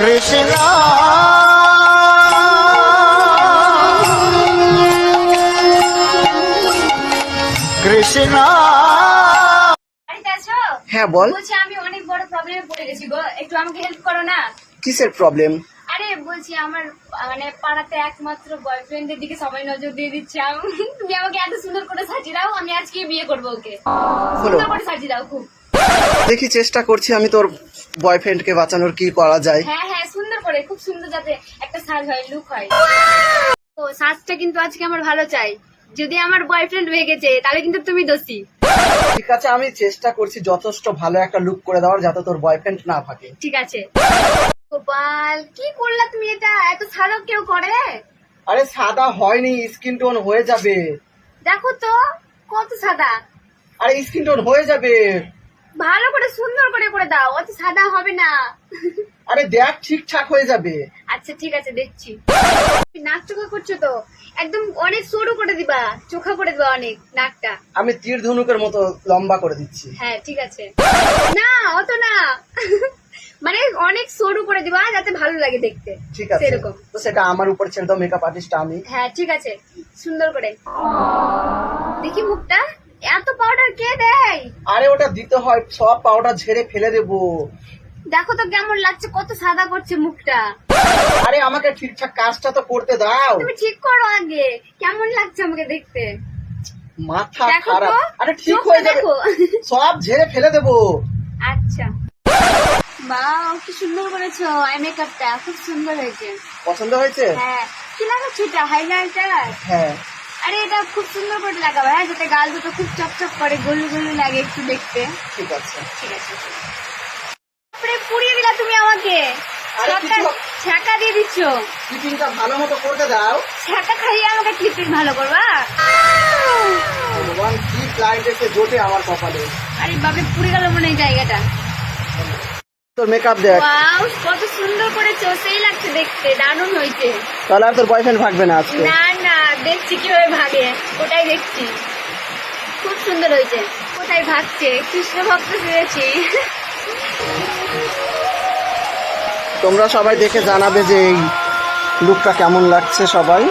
কৃষ্ণ। কৃষ্ণ। হ্যাঁ বল। বলছি আমি অনেক বড় প্রবলেমে পড়ে গেছি গো। একটু আমাকে হেল্প করো না? কিসের প্রবলেম আরে বলছি আমার মানে পাড়াতে একমাত্র বয়ফ্রেন্ডের দিকে সবাই নজর দিয়ে দিচ্ছে। আম- তুমি আমাকে এত সুন্দর করে সাজিয়ে দাও আমি আজকে বিয়ে করব ওকে। সুন্দর করে সাজিয়ে দাও খুব। দেখি চেষ্টা করছি আমি তোর বয়ফ্রেন্ডকে বাঁচানোর কি করা যায়? হ্যাঁ হ্যাঁ সুন্দর করে খুব সুন্দর যাতে একটা সাজ হয় লুক হয়। ও সাজটা কিন্তু আজকে আমার ভালো চাই। যদি আমার বয়ফ্রেন্ড হয়ে গেছে তাহলে কিন্তু তুমি দোষী। ঠিক আছে আমি চেষ্টা করছি যথেষ্ট ভালো একটা লুক করে দেওয়ার যাতে তোর বয়ফ্রেন্ড না থাকে। ঠিক আছে। গোপাল কি করলা তুমি এটা? এত সাদা কেউ করে? আরে সাদা হয়নি স্কিন টোন হয়ে যাবে। দেখো তো কত সাদা। আরে স্কিন টোন হয়ে যাবে। ভালো করে সুন্দর করে করে দাও। অত সাদা হবে না। আরে দেখ ঠিকঠাক হয়ে যাবে। আচ্ছা ঠিক আছে দেখছি। নাক চোখা করছ তো? একদম অনেক সরু করে দিবা। চোখা করে দিবা অনেক নাকটা। আমি তীর ধনুকের মতো লম্বা করে দিচ্ছি। হ্যাঁ ঠিক আছে। না অত না। মানে অনেক সরু করে দিবা যাতে ভালো লাগে দেখতে। ঠিক আছে। সেরকম। তো সেটা আমার উপর ছেড়ে দাও মেকআপ আর্টিস্ট আমি। হ্যাঁ ঠিক আছে। সুন্দর করে। দেখি মুখটা। এত আরে ওটা দিতে হয় সব পাউডার ঝেড়ে ফেলে দেবো। দেখো তো কেমন লাগছে কত সাদা করছে মুখটা। আরে আমাকে ঠিকঠাক কাজটা তো করতে দাও। তুমি ঠিক করো আগে কেমন লাগছে আমাকে দেখতে? মাথা খারাপ। আরে ঠিক হয়ে যাবে। সব ঝেড়ে ফেলে দেবো। আচ্ছা। বাহ কি সুন্দর করেছ আই মেকআপটা খুব সুন্দর হয়েছে। পছন্দ হয়েছে? হ্যাঁ। কি লাগাচ্ছো এটা হাইলাইটার হ্যাঁ। আরে এটা খুব সুন্দর করে লাগাবো হ্যাঁ যাতে গাল দুটো খুব চকচক করে গলু গলু লাগে একটু দেখতে। ঠিক আছে। ঠিক আছে তারপরে পুড়িয়ে দিলা তুমি আমাকে। ছ্যাঁকা দিয়ে দিচ্ছ। ফিটিংটা ভালো মতো করতে দাও। ছ্যাঁকা খাইয়ে আমাকে ক্লিপিং ভালো করবা? ভগবান কি ক্লায়েন্ট এসে জোটে আমার কপালে। আরে বাপরে পুড়ে গেল মনে হয় জায়গাটা। তোর মেকআপ দেখ। ওয়াও কত সুন্দর করেছ সেই লাগছে দেখতে দারুণ হয়েছে। তাহলে আর তোর বয়ফ্রেন্ড ভাগবে না আজকে। না না দেখছি কীভাবে ভাগে, ওটাই দেখছি। খুব সুন্দর হয়েছে। কোথায় ভাগছে? কৃষ্ণ ভক্ত পেয়েছি তোমরা সবাই দেখে জানাবে যে এই লুকটা কেমন লাগছে সবাই।